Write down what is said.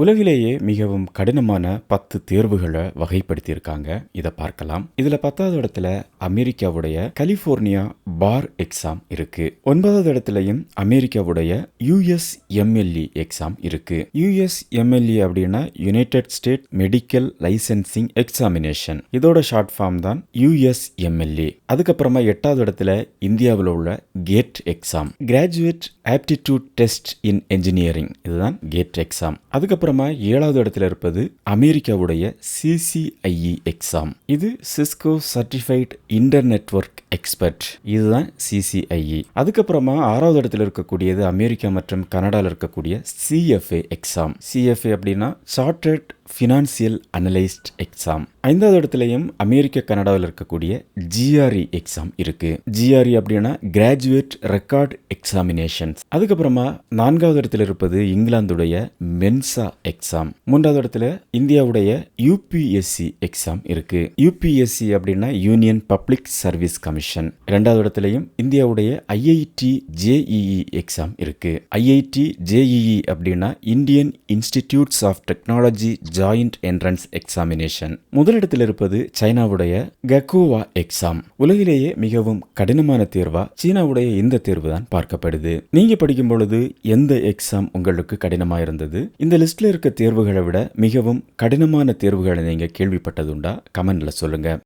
உலகிலேயே மிகவும் கடினமான பத்து தேர்வுகளை வகைப்படுத்தியிருக்காங்க. இதை பார்க்கலாம். இதுல பத்தாவது இடத்துல அமெரிக்காவுடைய கலிபோர்னியா பார் எக்ஸாம் இருக்கு. ஒன்பதாவது இடத்துலயும் அமெரிக்காவுடைய யுஎஸ் எம்எல்இ எக்ஸாம் இருக்கு. யுஎஸ் எம்எல்இ அப்படின்னா united state medical licensing examination இதோட ஷார்ட் ஃபார்ம் தான் யூஎஸ் எம்எல்ஏ அதுக்கப்புறமா எட்டாவது இடத்துல இந்தியாவில் உள்ள GATE exam. Graduate aptitude test in engineering இதுதான் கேட் எக்ஸாம். அதுக்கப்புறம் ஏழாவது இடத்துல இருப்பது அமெரிக்காவுடைய சிசிஐஇ எக்ஸாம் இது சிஸ்கோ சர்டிஃபைட் இன்டர்நெட்வொர்க் எக்ஸ்பர்ட் இதுதான் சிசிஐஇ அதுக்கப்புறமா ஆறாவது இடத்துல இருக்கக்கூடியது அமெரிக்கா மற்றும் கனடாவில் இருக்கக்கூடிய சிஎஃப்ஏ எக்ஸாம் சிஎஃப்ஏ அப்படின்னா சார்ட்டர்ட் ஃபினான்சியல் அனலைஸ்ட் எக்ஸாம் ஐந்தாவது இடத்துலையும் அமெரிக்க கனடாவில் இருக்கக்கூடிய ஜிஆர்இ எக்ஸாம் இருக்கு. ஜிஆர்இ அப்படின்னா கிராஜுவேட் ரெக்கார்ட் எக்ஸாமினேஷன்ஸ் அதுக்கப்புறமா நான்காவது இடத்துல இருப்பது இங்கிலாந்துடைய மென்சா எக்ஸாம் மூன்றாவது இடத்துல இந்தியாவுடைய யூபிஎஸ்சி எக்ஸாம் இருக்கு. யூபிஎஸ்சி அப்படின்னா யூனியன் பப்ளிக் சர்வீஸ் கமிஷன் இரண்டாவது இடத்துலையும் இந்தியாவுடைய ஐஐடி ஜேஇஇ எக்ஸாம் இருக்கு. ஐஐடி ஜேஇஇ அப்படின்னா Indian institutes of technology joint entrance examination. முதலிடத்தில் இருப்பது சைனாவுடைய கக்குவா எக்ஸாம். உலகிலேயே மிகவும் கடினமான தேர்வா சீனாவுடைய இந்த தேர்வு தான் பார்க்கப்படுது. நீங்க படிக்கும் பொழுது எந்த எக்ஸாம் உங்களுக்கு கடினமா இருந்தது? இந்த லிஸ்ட்ல இருக்க தேர்வுகளை விட மிகவும் கடினமான தேர்வுகளை நீங்க கேள்விப்பட்டதுண்டா? கமெண்ட்ல சொல்லுங்க.